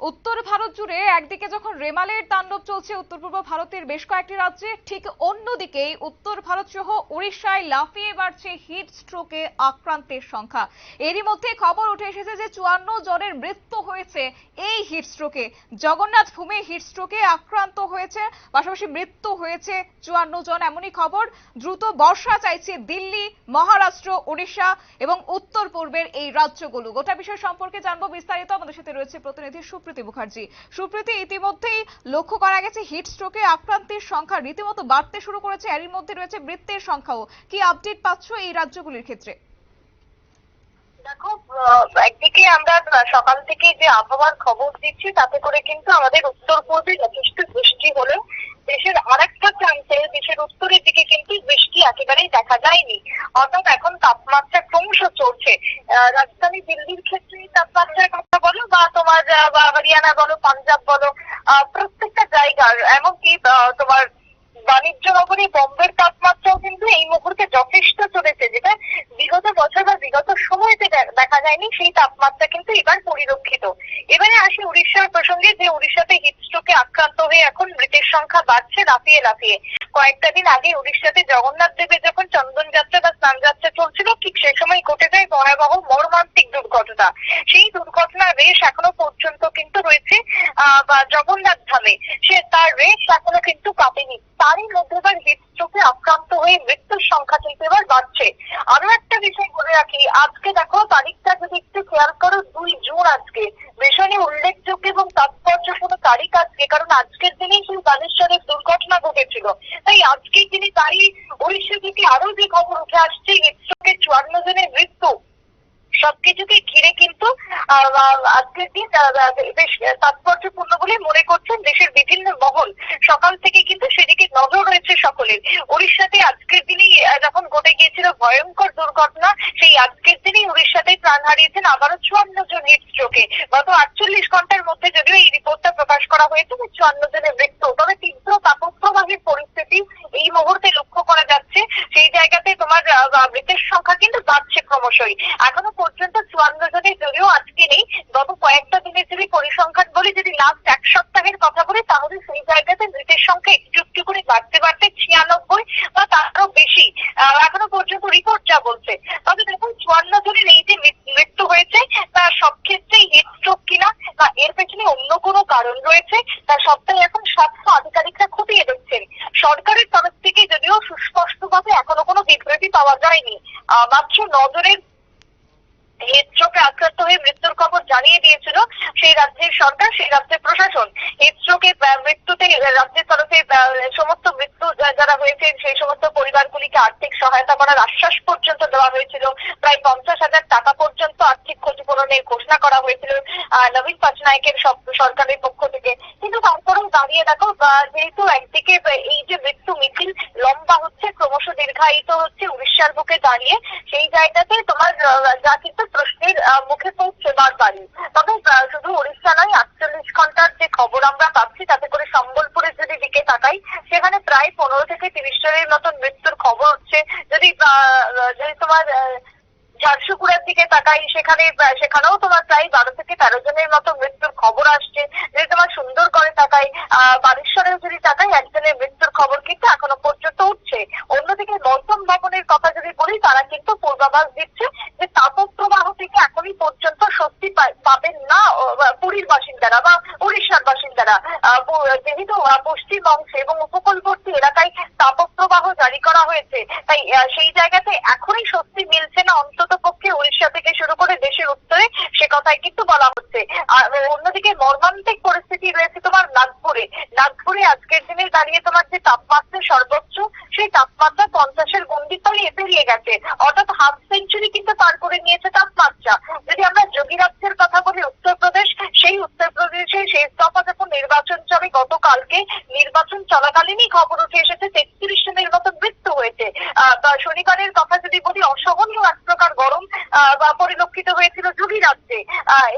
উত্তর ভারত জুড়ে একদিকে যখন রেমালের তাণ্ডব চলছে, উত্তর পূর্ব ভারতের বেশ কয়েকটি রাজ্যে, ঠিক অন্যদিকেই উত্তর ভারত সহ উড়িষ্যায় লাফিয়ে বাড়ছে হিট স্ট্রোকে আক্রান্তের সংখ্যা। এরই মধ্যে খবর উঠে এসেছে যে চুয়ান্ন জনের মৃত্যু হয়েছে এই হিট স্ট্রোকে। জগন্নাথ ভূমি হিট স্ট্রোকে আক্রান্ত হয়েছে, পাশাপাশি মৃত্যু হয়েছে চুয়ান্ন জন। এমনই খবর, দ্রুত বর্ষা চাইছে দিল্লি, মহারাষ্ট্র উড়িষ্যা এবং উত্তর পূর্বের এই রাজ্যগুলো। গোটা বিষয় সম্পর্কে জানব বিস্তারিত। আমাদের সাথে রয়েছে প্রতিনিধি সুপ্রীতি মুখার্জি। সুপ্রীতি ইতিমধ্যেই লক্ষ্য করা গেছে হিট স্ট্রোকে আক্রান্তের সংখ্যা রীতিমতো বাড়তে শুরু করেছে। এরই মধ্যে রয়েছে মৃত্যুর সংখ্যাও। কি আপডেট পাচ্ছ এই রাজ্যগুলির ক্ষেত্রে? দেখো একদিকে আমরা সকাল থেকে যে আবহাওয়ার খবর দিচ্ছি, তাতে করে কিন্তু আমাদের উত্তর পূর্বে যথেষ্ট বৃষ্টি হলেও দেশের আরেকটা প্রান্তে দেশের উত্তরের দিকে কিন্তু বৃষ্টি একেবারেই দেখা যায়নি। অর্থাৎ এখন তাপমাত্রা ক্রমশ চড়ছে রাজধানী দিল্লির ক্ষেত্রে তাপমাত্রার কথা বলো বা তোমার হরিয়ানা বলো, পাঞ্জাব বলো প্রত্যেকটা জায়গার, এমনকি তোমার বাণিজ্য নগরী বোম্বের তাপমাত্রাও কিন্তু এই মুহূর্তে যথেষ্ট চলেছে যেটা বিগত বছর বা বিগত সময়তে দেখা যায়নি সেই তাপমাত্রা কিন্তু এবার পরিলক্ষিত। এবারে আসি উড়িষ্যার প্রসঙ্গে যে উড়িষ্যাতে হিটস্ট্রোকে আক্রান্ত হয়ে এখন মৃতের সংখ্যা বাড়ছে লাফিয়ে লাফিয়ে। কয়েকটা দিন আগে উড়িষ্যাতে জগন্নাথ দেবের যখন চন্দন যাত্রা বা স্নান যাত্রা চলছিল ঠিক সে সময় ঘটে যায় ভয়াবহ মর্মান্তিক দুর্ঘটনা। সেই দুর্ঘটনার রেশ এখনও পর্যন্ত কিন্তু রয়েছে আহ, বা জগন্নাথ ধামে। সে তার রেশ এখনও কিন্তু কাটেনি। তারই মধ্যে এবার হৃদস্ট্রোকে আক্রান্ত হয়ে মৃত্যুর সংখ্যা কিন্তু এবার বাড়ছে। আরও একটা বিষয় বলে রাখি, আজকে দেখো, তারিখটা যদি একটু খেয়াল করো, দুই জুন আজকে। ভীষণই উল্লেখযোগ্য এবং তাৎপর্যপূর্ণ তারিখ আজকে, কারণ আজকের দিনেই সেই বালেশ্বরের দুর্ঘটনা ঘটেছিল। তাই আজকের দিনে দাঁড়িয়ে উড়িষ্যা থেকে আরও যে খবর উঠে আসছে হৃদস্ট্রোকে চুয়ান্ন জনের মৃত্যু। সবকিছুকে ঘিরে কিন্তু আজকের দিন বেশ তাৎপর্যপূর্ণ বলে মনে করছেন দেশের বিভিন্ন মহল। সকাল থেকে কিন্তু সেদিকে নজর রয়েছে সকলের। উড়িষ্যাতে আজকের দিনেই যখন ঘটে গিয়েছিল ভয়ঙ্কর দুর্ঘটনা, সেই আজকের দিনেই উড়িষ্যাতে প্রাণ হারিয়েছেন আবারও চুয়ান্ন জন হিট স্ট্রোকে গত আটচল্লিশ ঘণ্টার মধ্যে যদিও এই রিপোর্টটা প্রকাশ করা হয়েছে চুয়ান্ন জনের মৃত্যু, তবে তীব্র তাপপ্রবাহের পরিস্থিতি এই মুহূর্তে লক্ষ্য করা যাচ্ছে সেই জায়গাতে তোমার আহ, আহ, মৃতের সংখ্যা কিন্তু বাড়ছে ক্রমশই এখনও পর্যন্ত চুয়ান্ন জনের যদিও আজকে নেই গত কয়েকটা দিনের যদি পরিসংখ্যান বলি যদি লাস্ট এক সপ্তাহের কথা বলি তাহলে সেই জায়গাতে মৃতের সংখ্যা একটু একটু করে বাড়তে বাড়তে ছিয়ানব্বই বা তারও বেশি আহ, এখনও পর্যন্ত রিপোর্ট যা বলছে তবে দেখুন চুয়ান্ন জনের এই যে মৃত- মৃত্যু হয়েছে তা সব ক্ষেত্রেই হিট স্ট্রোক কিনা বা এর পেছনে অন্য কোনো কারণ রয়েছে তা সবটাই এখন স্বাস্থ্য আধিকারিকরা খতিয়ে দেখছেন সরকারের তরফ থেকে যদিও সুস্পষ্টভাবে এখনও কোনো বিবৃতি পাওয়া যায়নি। মাত্র নজরের হিটস্ট্রোকে আক্রান্ত হয়ে মৃত্যুর খবর জানিয়ে দিয়েছিল সেই রাজ্যের সরকার, সেই রাজ্যের প্রশাসন। হিটস্ট্রোকে মৃত্যুতে রাজ্যের তরফে সমস্ত মৃত্যু যারা হয়েছে সেই সমস্ত পরিবারগুলিকে আর্থিক সহায়তা করার আশ্বাস পর্যন্ত দেওয়া হয়েছিল। প্রায় পঞ্চাশ হাজার টাকা পর্যন্ত ক্ষতিপূরণের ঘোষণা করা হয়েছিল নবীন পাটনায়কের সরকারের পক্ষ থেকে। কিন্তু তারপরেও দাঁড়িয়ে দেখো যেহেতু একদিকে এই যে মৃত্যু মিছিল লম্বা হচ্ছে, ক্রমশ দীর্ঘায়িত হচ্ছে উড়িষ্যার বুকে দাঁড়িয়ে, সেই জায়গাতে তোমার যা কিন্তু প্রশ্নের মুখে পড়ছে বারবারই। তবে শুধু উড়িষ্যা নয়, আটচল্লিশ ঘণ্টার যে খবর আমরা পাচ্ছি, তাতে করে সম্বলপুরের যদি দিকে তাকাই, সেখানে প্রায় পনেরো থেকে তিরিশ জনের মতন মৃত্যুর খবর হচ্ছে। যদি যদি তোমার ঝারসুগুড়ার দিকে তাকাই, সেখানে সেখানেও তোমার প্রায় বারো থেকে তেরো জনের মতো মৃত্যুর খবর আসছে। যদি তোমার সুন্দর করে তাকাই, আহ, বালেশ্বরেও যদি তাকাই, একজনের মৃত্যুর খবর কিন্তু এখনও পর্যন্ত উঠছে। অন্যদিকে মৌসুম ভবনের কথা যদি বলি, তারা কিন্তু পূর্বাভাস দিচ্ছে যে তাপপ্রবাহ থেকে এখনই পর্যন্ত পা- পাবেন না পুরীর বাসিন্দারা বা উড়িষ্যার বাসিন্দারা। যেহেতু পশ্চিম অংশে এবং উপকূলবর্তী এলাকায় তাপপ্রবাহ জারি করা হয়েছে, তাই সেই জায়গাতে এখনই স্বস্তি মিলছে না, অন্তত পক্ষে উড়িষ্যা থেকে শুরু করে দেশের উত্তরে সে কথাই কিন্তু বলা হচ্ছে। আর অন্যদিকে মর্মান্তিক পরিস্থিতি রয়েছে তোমার নাগপুরে। নাগপুরে আজকের দিনে দাঁড়িয়ে তোমার যে তাপমাত্রা সর্বোচ্চ, সেই তাপমাত্রা পঞ্চাশের গন্ডি তলিয়ে পেরিয়ে গেছে। অর্থাৎ হাফ সেঞ্চুরি কিন্তু পার করে নিয়েছে তাপমাত্রা। যদি আমরা যোগী রাজ্যের কথা বলি, উত্তরপ্রদেশ, সেই উত্তরপ্রদেশে শেষ দফা যখন নির্বাচন চলে। গতকালকে নির্বাচন চলাকালীনই খবর উঠে এসেছে, তেত্রিশ জনের মতো মৃত্যু হয়েছে। শনিবারের কথা যদি বলি, অসহনীয় এক প্রকার গরম পরিলক্ষিত হয়েছিল যোগী রাজ্যে।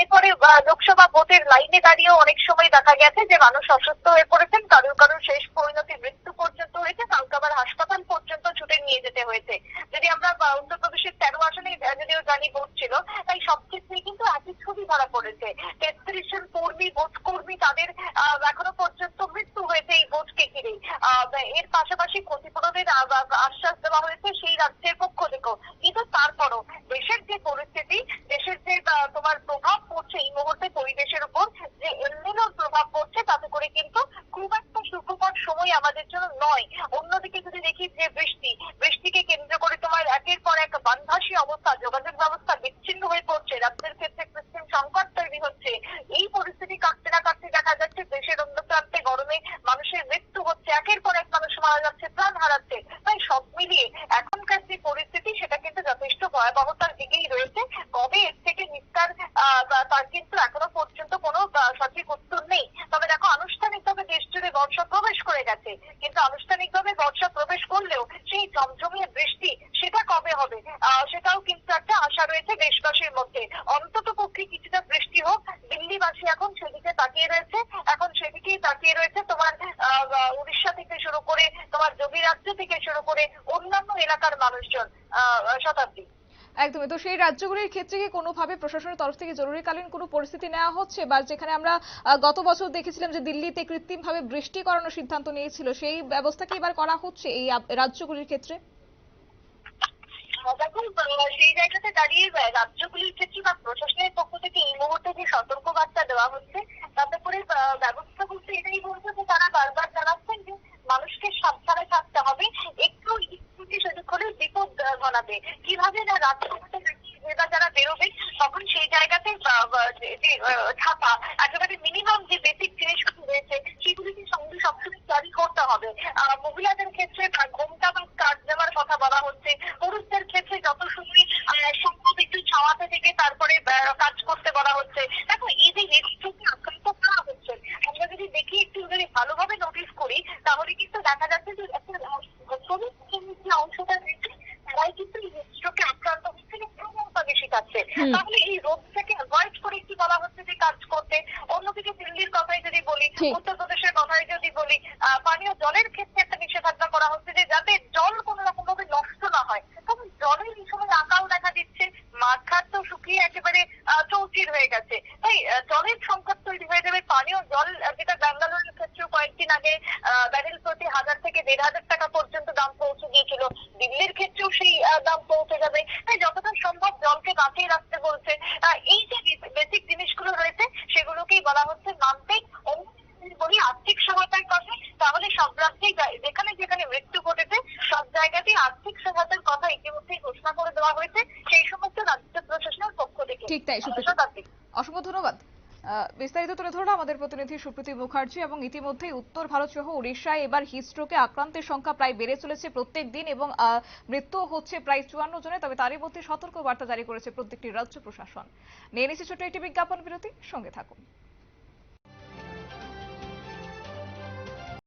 এরপরে লোকসভা ভোটের লাইনে দাঁড়িয়েও অনেক সময় দেখা গেছে যে মানুষ অসুস্থ হয়ে পড়েছেন। কারোর কারোর শেষ পরিণতি মৃত্যু পর্যন্ত হয়েছে। কালকে আবার হাসপাতাল পর্যন্ত ছুটে নিয়ে যেতে হয়েছে। যদি আমরা উত্তরপ্রদেশের তেরো আসনে যদিও জানি ভোট ছিল, তাই সব ক্ষেত্রেই কিন্তু কিন্তু একই ছবি ধরা পড়েছে তেত্রিশ জন কর্মী ভোট কর্মী তাদের আহ, এখনও পর্যন্ত মৃত্যু হয়েছে এই ভোটকে ঘিরে আহ, এর পাশাপাশি ক্ষতিপূরণের আহ, আহ, আশ্বাস দেওয়া হয়েছে সেই রাজ্যের পক্ষ থেকেও কিন্তু তারপরও দেশের যে পরিস্থিতি দেশের যে আহ, তোমার প্রভাব পড়ছে এই মুহূর্তে পরিবেশের উপর যে এলনিনোর প্রভাব পড়ছে তাতে করে কিন্তু খুব একটা সুখকর সময় আমাদের জন্য নয় অন্যদিকে যদি দেখি যে বৃষ্টি বৃষ্টিকে কেন্দ্র করে তোমার একের পর এক বানভাসী অবস্থা যোগাযোগ ব্যবস্থা বিচ্ছিন্ন হয়ে পড়ছে রাজ্যের ক্ষেত্রে কৃত্রিম সংকট তৈরি হচ্ছে এই পরিস্থিতি কাটতে না কাটতে দেখা যাচ্ছে দেশের অন্য প্রান্তে গরমে মানুষের মৃত্যু হচ্ছে একের পর এক মানুষ মারা যাচ্ছে প্রাণ হারাচ্ছে তাই সব মিলিয়ে এখনকার যে পরিস্থিতি সেটা কিন্তু যথেষ্ট ভয়াবহতার দিকেই রয়েছে কবে এর থেকে নিস্তার আহ, তা- তার কিন্তু এখনও পর্যন্ত কোনো আহ, সঠিক উত্তর নেই তবে দেখো আনুষ্ঠানিকভাবে দেশ জুড়ে বর্ষা প্রবেশ করে গেছে কিন্তু আনুষ্ঠানিকভাবে বর্ষা প্রবেশ করলেও সেই জমজমিয়ে বৃষ্টি সেটা কবে হবে আহ, সেটাও কিন্তু একটা আশা রয়েছে দেশবাসীর মধ্যে অন্তত পক্ষে কিছুটা বৃষ্টি হোক দিল্লিবাসী এখন সেদিকে তাকিয়ে রয়েছে এখন সেদিকেই তাকিয়ে রয়েছে তোমার আহ, আহ, উড়িষ্যা থেকে শুরু করে তোমার যোগী রাজ্য থেকে শুরু করে অন্যান্য এলাকার মানুষজন আহ, আহ, শতাব্দী একদমই তো সেই রাজ্যগুলির ক্ষেত্রে কি কোনোভাবে প্রশাসনের তরফ থেকে জরুরিকালীন কোনো পরিস্থিতি নেওয়া হচ্ছে? বা যেখানে আমরা গত বছর দেখেছিলাম যে দিল্লিতে কৃত্রিমভাবে বৃষ্টি করানোর সিদ্ধান্ত নিয়েছিল, সেই ব্যবস্থা কি এবার করা হচ্ছে এই রাজ্যগুলির ক্ষেত্রে? দেখুন সেই জায়গাতে দাঁড়িয়ে রাজ্যগুলির ক্ষেত্রে বা প্রশাসনের পক্ষ থেকে এই মুহূর্তে যে সতর্ক বার্তা দেওয়া হচ্ছে তাতে করে আহ, ব্যবস্থা বলতে এটাই বলছে যে তারা বারবার জানাচ্ছেন যে মানুষকে সাবধানে থাকতে হবে একটু স্কুটি সুযোগ করে বিপদ আহ, ঘনাবে কীভাবে না রাস্তাঘাটে এবার যারা বেরোবে তখন সেই জায়গাতে আহ, আহ, যে- যে আহ, ছাপা একেবারে মিনিমাম যে বেসিক জিনিসগুলো রয়েছে সেগুলিকে সঙ্গে সবসময় ক্যারি করতে হবে আহ, মহিলাদের ক্ষেত্রে আহ, ঘোমটা বা কাজ দেওয়ার কথা বলা হচ্ছে পুরুষদের ক্ষেত্রে যত সময় আহ, সম্ভব একটু ছাওয়াতে থেকে তারপরে আহ, কাজ করতে বলা হচ্ছে দেখো এই যে হেডস্ট্রোকে আক্রান্ত করা হচ্ছে আমরা যদি দেখি একটু যদি ভালোভাবে নোটিস করি তাহলে কিন্তু দেখা যাচ্ছে যে একটা আহ, শ্রমিক শ্রেণির যে অংশটা রয়েছে তারাই কিন্তু এই হেডস্ট্রোকে আক্রান্ত হচ্ছে এবং প্রবণতা বেশি পাচ্ছে হুম। তাহলে এই রোগটাকে অ্যাভয়েড করে কি বলা হচ্ছে যে কাজ করতে অন্যদিকে দিল্লির কথাই যদি বলি ঠিক। উত্তরপ্রদেশের কথাই যদি বলি পানীয় জলের ক্ষেত্রে একটা নিষেধাজ্ঞা করা হচ্ছে যে যাতে জল কোনো রকম ভাবে নষ্ট না হয়। তখন জলের এই সময় আকাল দেখা দিচ্ছে মাঠঘাট তো শুকিয়ে একেবারে চৌচির হয়ে গেছে। তাই জলের সংকট তৈরি হয়ে যাবে। পানীয় জল যেটা ব্যাঙ্গালোরের ক্ষেত্রেও কয়েকদিন আগে ব্যারেল প্রতি হাজার থেকে দেড় হাজার টাকা পর্যন্ত দাম পৌঁছে গিয়েছিল। দিল্লির ক্ষেত্রেও সেই দাম পৌঁছে যাবে। তাই যতটা সম্ভব জলকে বাঁচিয়ে রাখতে বলছে। এই যে বেসিক জিনিসগুলো রয়েছে, সেগুলোকেই বলা হচ্ছে মানতে বলি আর্থিক সহায়তার কথা তাহলে সব রাজ্যেই যেখানে যেখানে মৃত্যু ঘটেছে সব জায়গাতেই আর্থিক সহায়তার কথা ইতিমধ্যেই ঘোষণা করে দেওয়া হয়েছে। সেই সমস্ত রাজ্য প্রশাসনের পক্ষ থেকে। ঠিক তাই, অসংখ্য ধন্যবাদ বিস্তারিত তুলে ধরলো আমাদের প্রতিনিধি সুপ্রীতি মুখার্জি এবং ইতিমধ্যেই উত্তর ভারত সহ উড়িষ্যায় এবার হিস্ট্রোকে আক্রান্তের সংখ্যা প্রায় বেড়ে চলেছে প্রত্যেক দিন এবং মৃত্যু হচ্ছে প্রায় চুয়ান্ন জনে তবে তারই মধ্যে সতর্ক বার্তা জারি করেছে প্রত্যেকটি রাজ্য প্রশাসন। নিয়ে নিচ্ছে ছোট্ট একটি বিজ্ঞাপন বিরতি। সঙ্গে থাকুন।